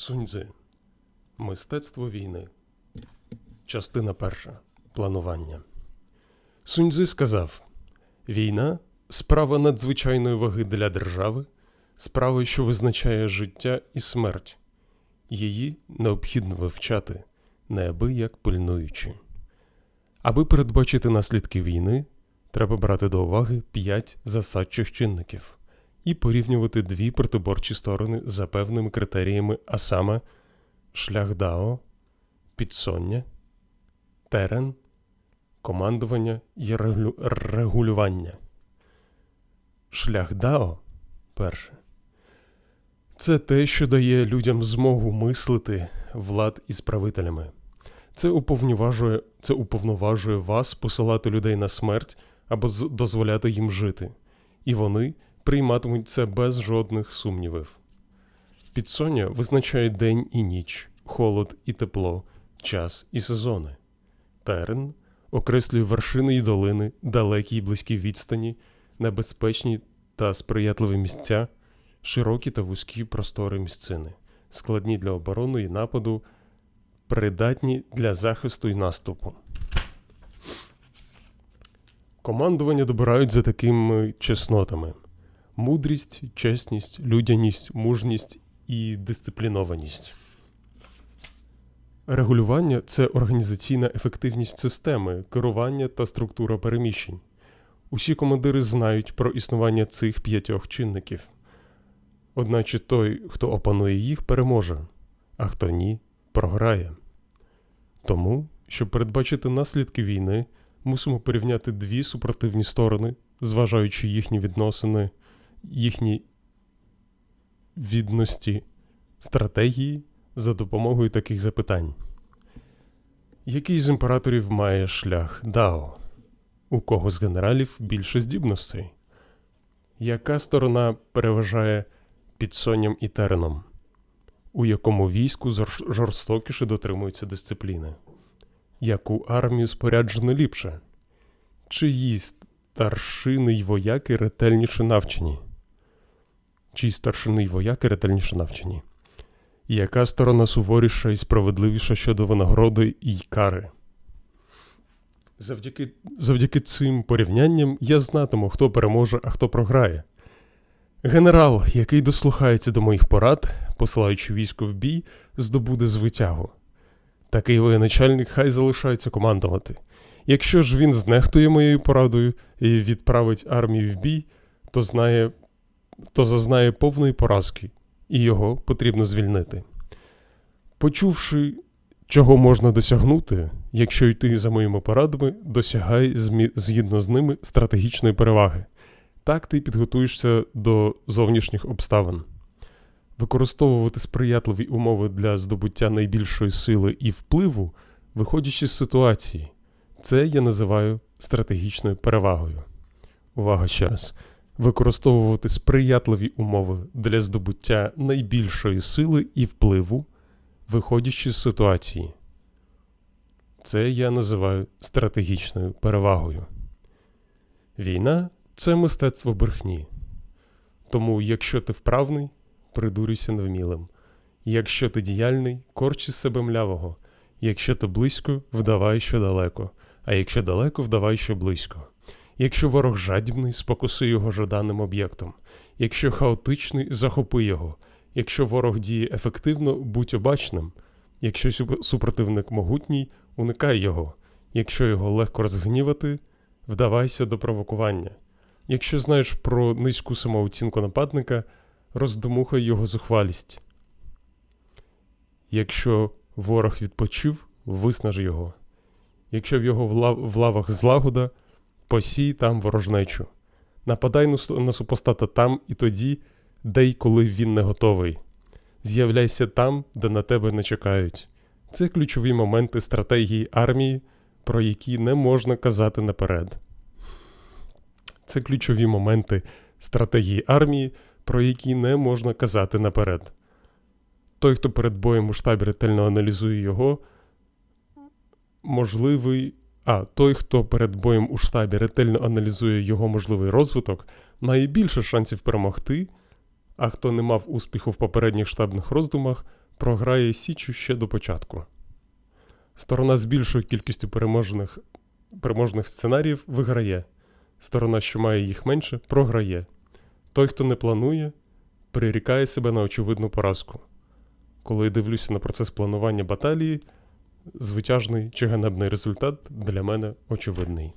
Суньцзи. Мистецтво війни. Частина перша. Планування. Суньцзи сказав: Війна справа надзвичайної ваги для держави, справа, що визначає життя і смерть. Її необхідно вивчати, неабияк пильнуючи. Аби передбачити наслідки війни, треба брати до уваги п'ять засадчих чинників і порівнювати дві протиборчі сторони за певними критеріями, а саме шлях Дао, підсоння, терен, командування і реглю- регулювання. Шлях Дао перше. Це те, що дає людям змогу мислити влад із правителями. Це уповноважує, це уповноважує вас посилати людей на смерть або дозволяти їм жити. І вони прийматимуть це без жодних сумнівів. Підсоння визначає день і ніч, холод і тепло, час і сезони. Терен окреслює вершини і долини, далекі й близькі відстані, небезпечні та сприятливі місця, широкі та вузькі простори місцини, складні для оборони і нападу, придатні для захисту і наступу. Командування добирають за такими чеснотами: мудрість, чесність, людяність, мужність і дисциплінованість. Регулювання це організаційна ефективність системи, керування та структура переміщень. Усі командири знають про існування цих п'ятьох чинників. Одначе той, хто опанує їх, переможе, а хто ні, програє. Тому, щоб передбачити наслідки війни, мусимо порівняти дві супротивні сторони, зважаючи їхні відносини, їхні відності, стратегії за допомогою таких запитань. Який з імператорів має шлях Дао? У кого з генералів більше здібностей? Яка сторона переважає підсонням і тереном? У якому війську жорстокіше дотримуються дисципліни? Яку армію споряджено ліпше? Чиї старшини й вояки ретельніше навчені? Чиї старшини й вояки ретельніше навчені? Яка сторона суворіша і справедливіша щодо винагороди і кари? Завдяки, завдяки цим порівнянням я знатиму, хто переможе, а хто програє. Генерал, який дослухається до моїх порад, посилаючи військо в бій, здобуде звитягу. Такий воєначальник хай залишається командувати. Якщо ж він знехтує моєю порадою і відправить армію в бій, то знає, то зазнає повної поразки, і його потрібно звільнити. Почувши, чого можна досягнути, якщо йти за моїми порадами, досягай згідно з ними стратегічної переваги. Так ти підготуєшся до зовнішніх обставин. Використовувати сприятливі умови для здобуття найбільшої сили і впливу, виходячи з ситуації. Це я називаю стратегічною перевагою. Увага ще раз. Використовувати сприятливі умови для здобуття найбільшої сили і впливу, виходячи з ситуації. Це я називаю стратегічною перевагою. Війна це мистецтво брехні. Тому, якщо ти вправний, придурюйся невмілим. Якщо ти діяльний, корчи себе млявого. Якщо ти близько, вдавай, що далеко, а якщо далеко, вдавай, що близько. Якщо ворог жадібний, спокуси його жаданим об'єктом. Якщо хаотичний, захопи його. Якщо ворог діє ефективно, будь обачним. Якщо супротивник могутній, уникай його. Якщо його легко розгнівати, вдавайся до провокування. Якщо знаєш про низьку самооцінку нападника, роздумухай його зухвалість. Якщо ворог відпочив, виснаж його. Якщо в його в лавах злагода, посій там ворожнечу. Нападай на супостата там і тоді, де й коли він не готовий. З'являйся там, де на тебе не чекають. Це ключові моменти стратегії армії, про які не можна казати наперед. Це ключові моменти стратегії армії, про які не можна казати наперед. Той, хто перед боєм у штабі ретельно аналізує його, можливий. А той, хто перед боєм у штабі ретельно аналізує його можливий розвиток, має більше шансів перемогти, а хто не мав успіху в попередніх штабних роздумах, програє Січу ще до початку. Сторона з більшою кількістю переможених, переможних сценаріїв виграє. Сторона, що має їх менше, програє. Той, хто не планує, прирікає себе на очевидну поразку. Коли я дивлюся на процес планування баталії, звитяжний чи ганебний результат для мене очевидний.